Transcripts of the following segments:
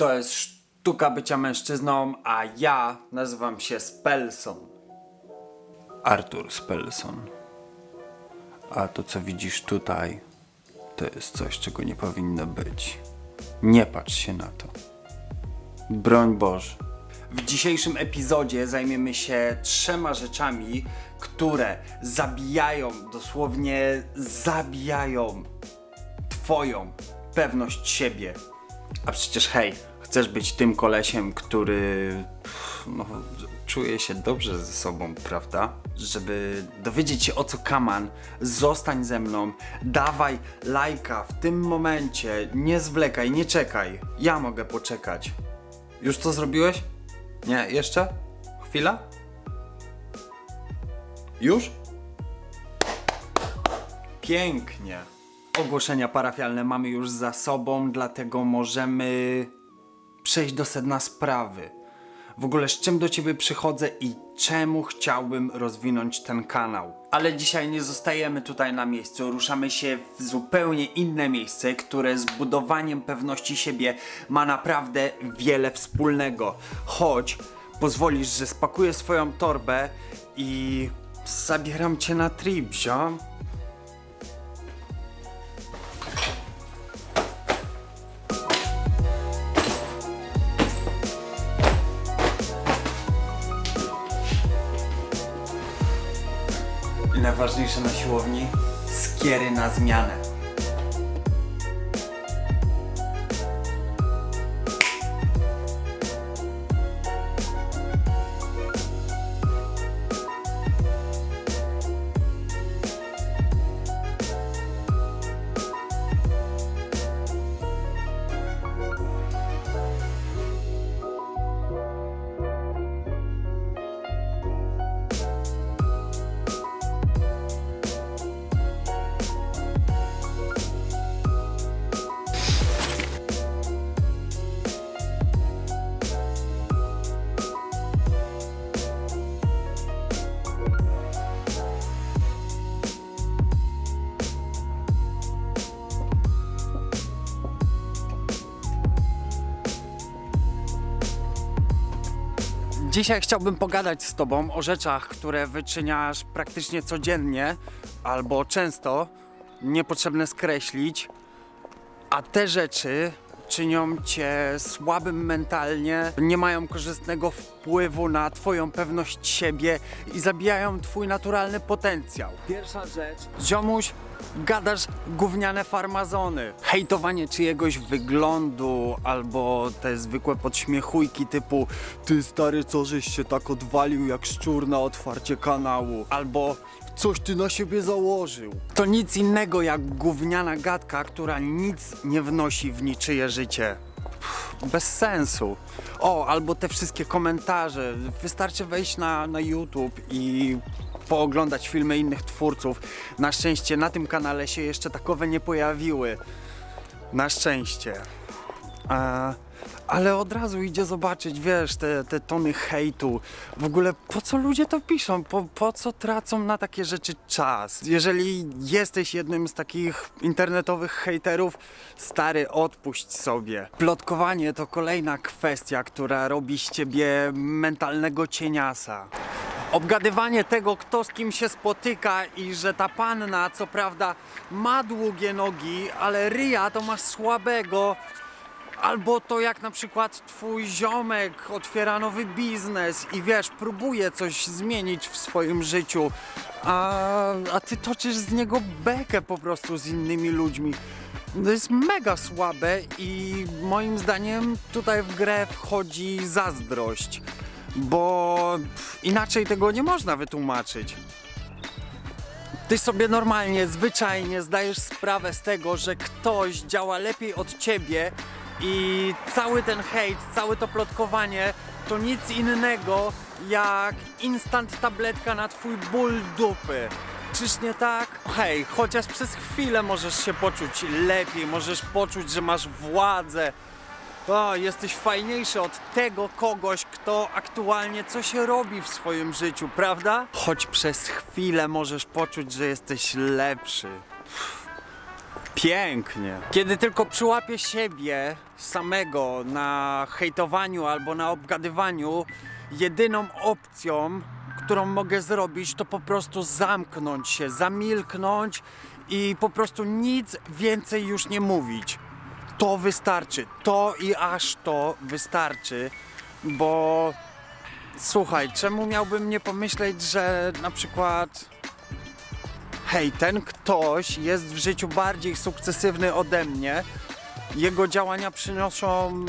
To jest sztuka bycia mężczyzną, a ja nazywam się Spelson. Arthur Spelson. A to, co widzisz tutaj, to jest coś, czego nie powinno być. Nie patrz się na to. Broń Boże. W dzisiejszym epizodzie zajmiemy się trzema rzeczami, które zabijają, dosłownie zabijają Twoją pewność siebie. A przecież hej, chcesz być tym kolesiem, który no, czuje się dobrze ze sobą, prawda? Żeby dowiedzieć się o co kaman, zostań ze mną, dawaj lajka w tym momencie, nie zwlekaj, nie czekaj. Ja mogę poczekać. Już to zrobiłeś? Nie, jeszcze? Chwila? Już? Pięknie. Ogłoszenia parafialne mamy już za sobą, dlatego możemy przejść do sedna sprawy. W ogóle z czym do ciebie przychodzę i czemu chciałbym rozwinąć ten kanał. Ale dzisiaj nie zostajemy tutaj na miejscu, ruszamy się w zupełnie inne miejsce, które z budowaniem pewności siebie ma naprawdę wiele wspólnego. Chodź, pozwolisz, że spakuję swoją torbę i zabieram cię na trip, ziom. Najważniejsze na siłowni skiery na zmianę. Dzisiaj chciałbym pogadać z Tobą o rzeczach, które wyczyniasz praktycznie codziennie albo często, niepotrzebne skreślić, a te rzeczy czynią Cię słabym mentalnie, nie mają korzystnego wpływu na Twoją pewność siebie i zabijają Twój naturalny potencjał. Pierwsza rzecz. Ziomuś, gadasz gówniane farmazony. Hejtowanie czyjegoś wyglądu albo te zwykłe podśmiechujki typu ty stary, co żeś się tak odwalił jak szczur na otwarcie kanału albo coś ty na siebie założył. To nic innego jak gówniana gadka, która nic nie wnosi w niczyje życie. Bez sensu. O, albo te wszystkie komentarze. Wystarczy wejść na, na YouTube i pooglądać filmy innych twórców. Na szczęście na tym kanale się jeszcze takowe nie pojawiły. Na szczęście. Ale od razu idzie zobaczyć, wiesz, te, te tony hejtu. W ogóle po co ludzie to piszą? Po, po co tracą na takie rzeczy czas? Jeżeli jesteś jednym z takich internetowych hejterów, stary, odpuść sobie. Plotkowanie to kolejna kwestia, która robi z ciebie mentalnego cieniasa. Obgadywanie tego, kto z kim się spotyka i że ta panna, co prawda, ma długie nogi, ale ryja to masz słabego. Albo to jak na przykład twój ziomek otwiera nowy biznes i wiesz, próbuje coś zmienić w swoim życiu, a, a ty toczysz z niego bekę po prostu z innymi ludźmi. To jest mega słabe i moim zdaniem tutaj w grę wchodzi zazdrość, bo inaczej tego nie można wytłumaczyć. Ty sobie normalnie, zwyczajnie zdajesz sprawę z tego, że ktoś działa lepiej od ciebie i cały ten hejt, całe to plotkowanie to nic innego jak instant tabletka na twój ból dupy. Czyż nie tak? Hej, chociaż przez chwilę możesz się poczuć lepiej, możesz poczuć, że masz władzę. O, jesteś fajniejszy od tego kogoś, kto aktualnie coś robi w swoim życiu, prawda? Choć przez chwilę możesz poczuć, że jesteś lepszy. Pięknie. Kiedy tylko przyłapię siebie samego na hejtowaniu albo na obgadywaniu, jedyną opcją, którą mogę zrobić, to po prostu zamknąć się, zamilknąć i po prostu nic więcej już nie mówić. To wystarczy. To i aż to wystarczy, bo słuchaj, czemu miałbym nie pomyśleć, że na przykład hej, ten ktoś jest w życiu bardziej sukcesywny ode mnie, jego działania przynoszą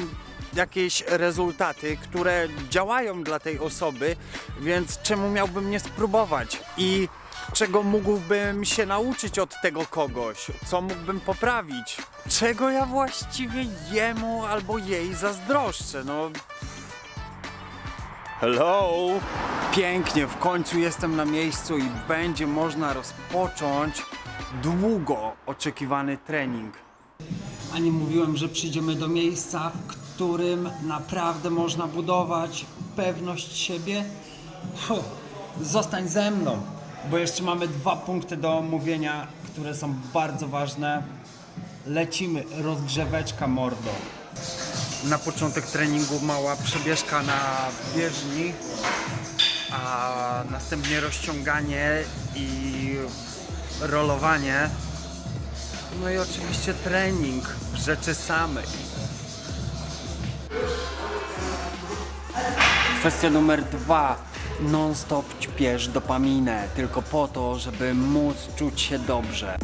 jakieś rezultaty, które działają dla tej osoby, więc czemu miałbym nie spróbować? I czego mógłbym się nauczyć od tego kogoś? Co mógłbym poprawić? Czego ja właściwie jemu albo jej zazdroszczę? No. Hello! Pięknie, w końcu jestem na miejscu i będzie można rozpocząć długo oczekiwany trening. A nie mówiłem, że przyjdziemy do miejsca, w którym naprawdę można budować pewność siebie? Zostań ze mną, bo jeszcze mamy dwa punkty do omówienia, które są bardzo ważne. Lecimy, rozgrzeweczka mordo. Na początek treningu mała przebieżka na bieżni, a następnie rozciąganie i rolowanie. No i oczywiście trening rzeczy samej. Kwestia numer dwa. Non-stop ćpiesz dopaminę, tylko po to, żeby móc czuć się dobrze.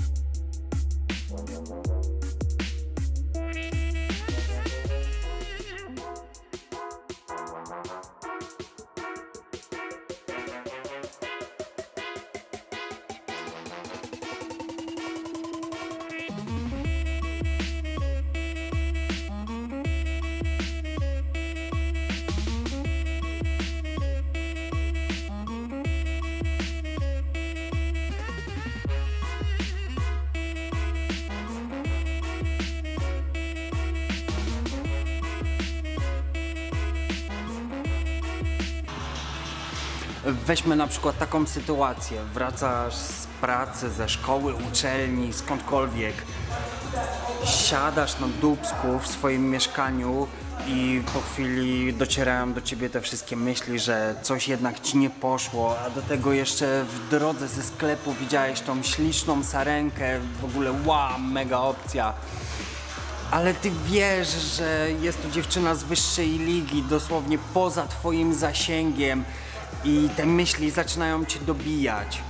Weźmy na przykład taką sytuację. Wracasz z pracy, ze szkoły, uczelni, skądkolwiek. Siadasz na dubsku w swoim mieszkaniu i po chwili docierają do ciebie te wszystkie myśli, że coś jednak ci nie poszło, a do tego jeszcze w drodze ze sklepu widziałeś tą śliczną sarenkę, w ogóle wow, mega opcja. Ale ty wiesz, że jest to dziewczyna z wyższej ligi, dosłownie poza twoim zasięgiem i te myśli zaczynają cię dobijać.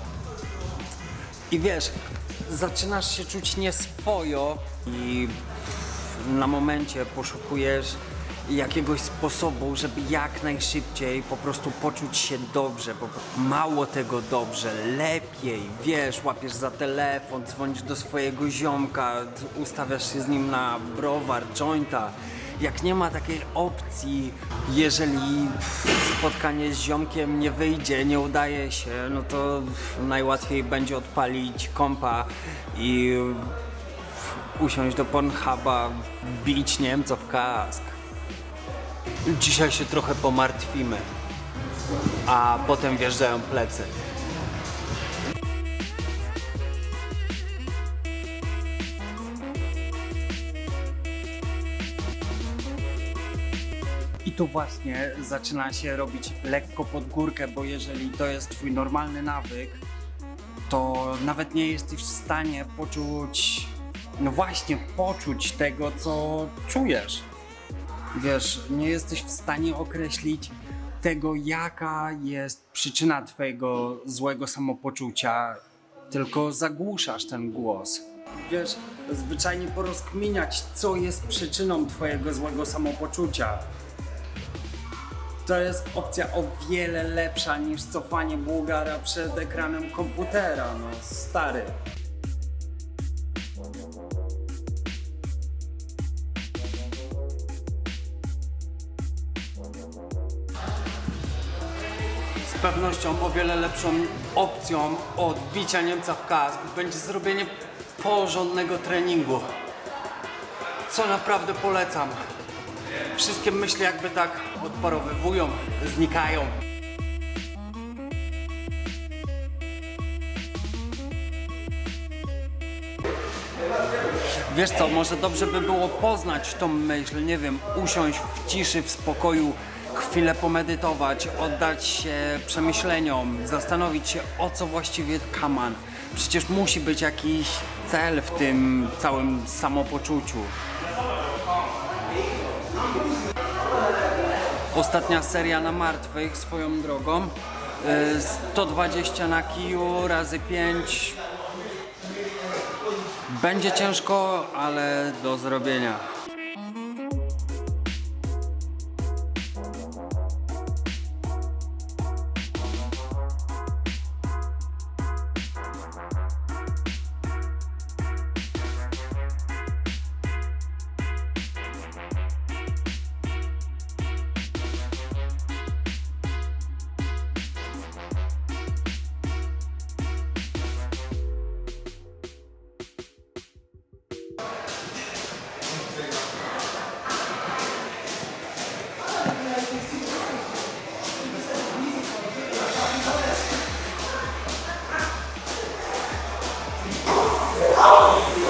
I wiesz, zaczynasz się czuć nieswojo i na momencie poszukujesz jakiegoś sposobu, żeby jak najszybciej po prostu poczuć się dobrze, bo mało tego dobrze, lepiej, wiesz, łapiesz za telefon, dzwonisz do swojego ziomka, ustawiasz się z nim na browar, jointa. Jak nie ma takiej opcji, jeżeli spotkanie z ziomkiem nie wyjdzie, nie udaje się, no to najłatwiej będzie odpalić kompa i usiąść do Pornhuba, bić Niemców w kask. Dzisiaj się trochę pomartwimy, a potem wjeżdżają plecy. Tu właśnie zaczyna się robić lekko pod górkę, bo jeżeli to jest twój normalny nawyk, to nawet nie jesteś w stanie poczuć, no właśnie, poczuć tego, co czujesz. Wiesz, nie jesteś w stanie określić tego, jaka jest przyczyna twojego złego samopoczucia, tylko zagłuszasz ten głos. Wiesz, zwyczajnie porozkminiać, co jest przyczyną twojego złego samopoczucia. To jest opcja o wiele lepsza niż cofanie Bułgara przed ekranem komputera, no stary. Z pewnością o wiele lepszą opcją od bicia Niemca w kask będzie zrobienie porządnego treningu. Co naprawdę polecam. Wszystkie myśli jakby tak odparowywują, znikają. Wiesz co, może dobrze by było poznać tą myśl, nie wiem, usiąść w ciszy, w spokoju, chwilę pomedytować, oddać się przemyśleniom, zastanowić się o co właściwie kaman. Przecież musi być jakiś cel w tym całym samopoczuciu. Ostatnia seria na martwych swoją drogą. Y, 120 na kiju razy 5 będzie ciężko, ale do zrobienia.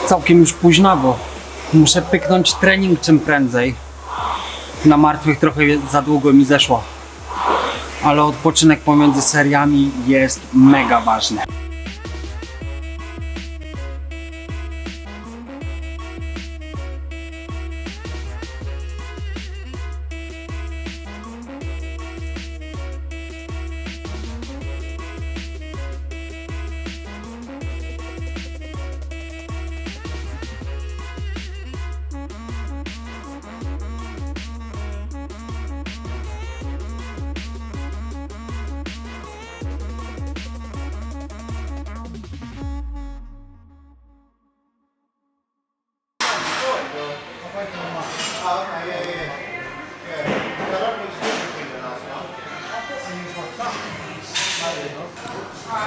Całkiem już późnawo. Muszę pyknąć trening czym prędzej. Na martwych trochę za długo mi zeszło. Ale odpoczynek pomiędzy seriami jest mega ważny.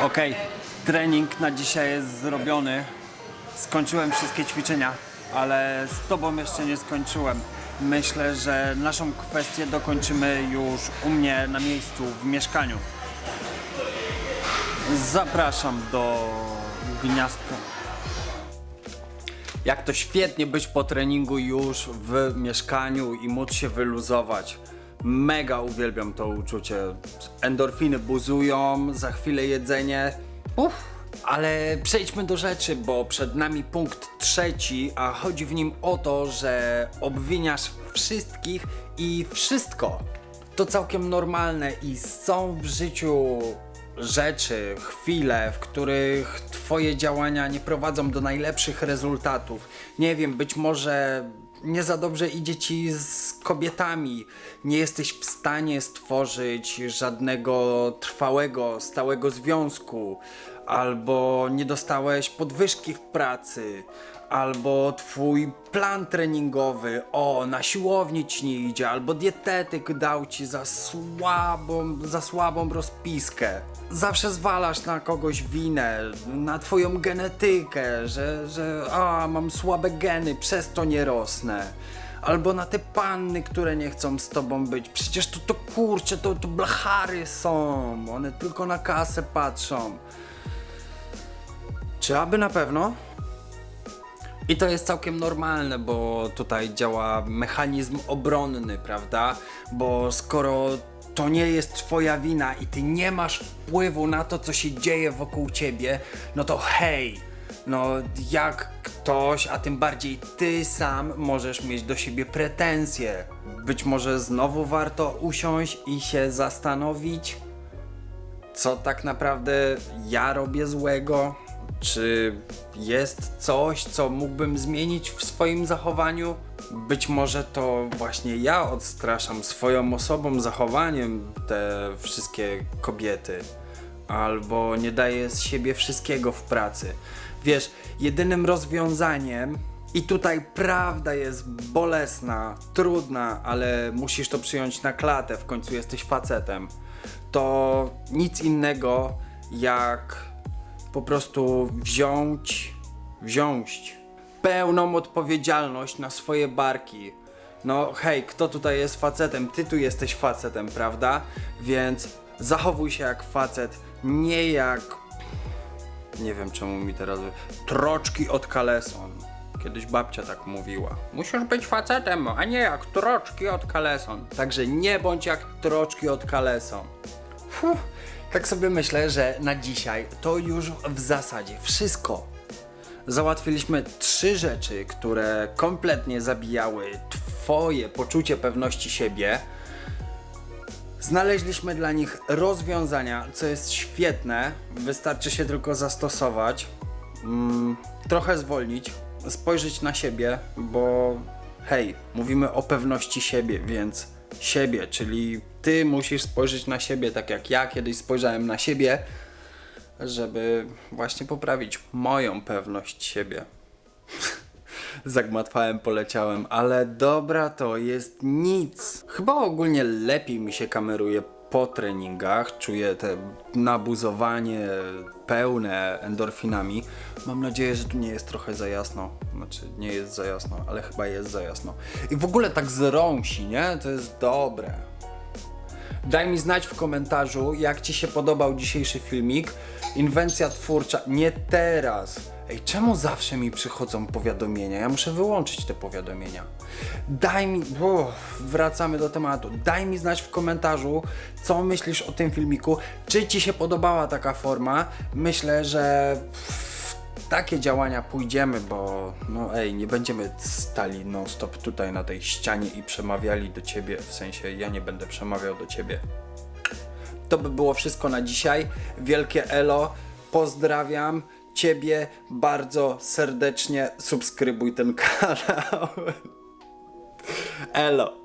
Okej, trening na dzisiaj jest zrobiony. Skończyłem wszystkie ćwiczenia, ale z Tobą jeszcze nie skończyłem. Myślę, że naszą kwestię dokończymy już u mnie na miejscu, w mieszkaniu. Zapraszam do gniazdka. Jak to świetnie być po treningu już w mieszkaniu i móc się wyluzować. Mega uwielbiam to uczucie. Endorfiny buzują, za chwilę jedzenie. Uff. Ale przejdźmy do rzeczy, bo przed nami punkt trzeci, a chodzi w nim o to, że obwiniasz wszystkich i wszystko. To całkiem normalne i są w życiu rzeczy, chwile, w których Twoje działania nie prowadzą do najlepszych rezultatów. Nie wiem, być może nie za dobrze idzie Ci z kobietami, nie jesteś w stanie stworzyć żadnego trwałego, stałego związku, albo nie dostałeś podwyżki w pracy, albo twój plan treningowy, o, na siłowni ci nie idzie, albo dietetyk dał ci za słabą, za słabą rozpiskę. Zawsze zwalasz na kogoś winę, na twoją genetykę, że, że a, mam słabe geny, przez to nie rosnę. Albo na te panny, które nie chcą z tobą być. Przecież to, to kurcze, to, to blachary są. One tylko na kasę patrzą. Czy aby na pewno? I to jest całkiem normalne, bo tutaj działa mechanizm obronny, prawda? Bo skoro to nie jest twoja wina i ty nie masz wpływu na to, co się dzieje wokół ciebie, no to hej, no jak ktoś, a tym bardziej ty sam możesz mieć do siebie pretensje. Być może znowu warto usiąść i się zastanowić, co tak naprawdę ja robię złego? Czy jest coś, co mógłbym zmienić w swoim zachowaniu? Być może to właśnie ja odstraszam swoją osobą, zachowaniem te wszystkie kobiety. Albo nie daję z siebie wszystkiego w pracy. Wiesz, jedynym rozwiązaniem, i tutaj prawda jest bolesna, trudna, ale musisz to przyjąć na klatę, w końcu jesteś facetem. To nic innego jak po prostu wziąć, wziąć pełną odpowiedzialność na swoje barki. No hej, kto tutaj jest facetem? Ty tu jesteś facetem, prawda? Więc zachowuj się jak facet, nie jak... Nie wiem czemu mi teraz... Troczki od kaleson. Kiedyś babcia tak mówiła. Musisz być facetem, a nie jak troczki od kaleson. Także nie bądź jak troczki od kaleson. Fuh, tak sobie myślę, że na dzisiaj to już w zasadzie wszystko. Załatwiliśmy trzy rzeczy, które kompletnie zabijały Twoje poczucie pewności siebie. Znaleźliśmy dla nich rozwiązania, co jest świetne. Wystarczy się tylko zastosować, mm, trochę zwolnić, spojrzeć na siebie, bo hej, mówimy o pewności siebie, więc siebie, czyli ty musisz spojrzeć na siebie tak jak ja kiedyś spojrzałem na siebie, żeby właśnie poprawić moją pewność siebie. Zagmatwałem, poleciałem, ale dobra to jest nic. Chyba ogólnie lepiej mi się kameruje po treningach. Czuję te nabuzowanie pełne endorfinami. Mam nadzieję, że tu nie jest trochę za jasno. Znaczy, nie jest za jasno, ale chyba jest za jasno. I w ogóle tak zrąsi, nie? To jest dobre. Daj mi znać w komentarzu, jak Ci się podobał dzisiejszy filmik. Inwencja twórcza. Nie teraz. Ej, czemu zawsze mi przychodzą powiadomienia? Ja muszę wyłączyć te powiadomienia. Daj mi. Wracamy do tematu. Daj mi znać w komentarzu, co myślisz o tym filmiku. Czy Ci się podobała taka forma? Myślę, że takie działania pójdziemy, bo no ej, nie będziemy stali non stop tutaj na tej ścianie i przemawiali do ciebie, w sensie ja nie będę przemawiał do ciebie. To by było wszystko na dzisiaj. Wielkie elo. Pozdrawiam ciebie bardzo serdecznie. Subskrybuj ten kanał. Elo.